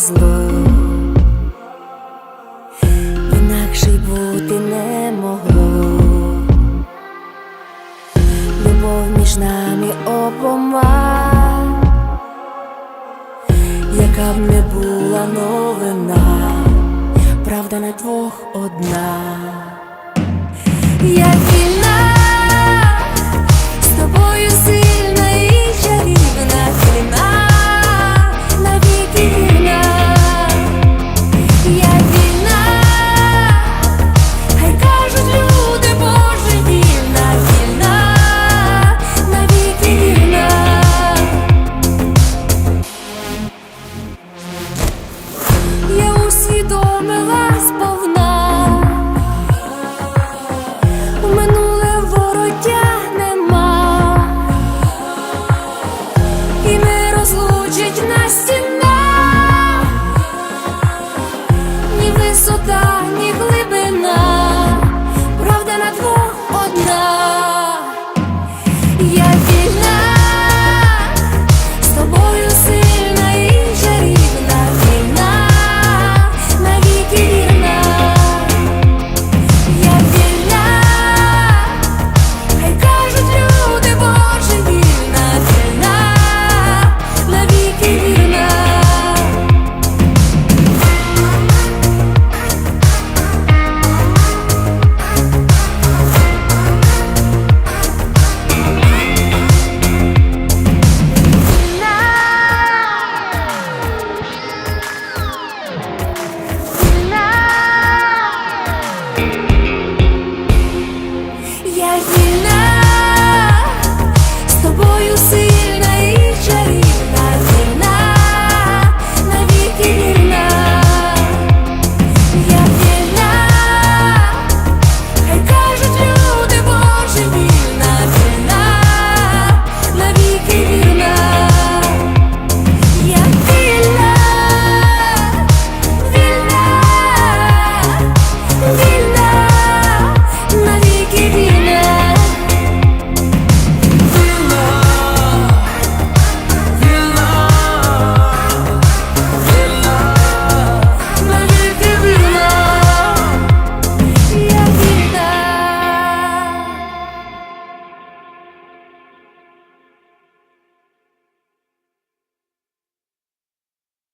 зло, інакше й бути не могло, любов між нами обома, яка б не була новина, правда на двох одна. Я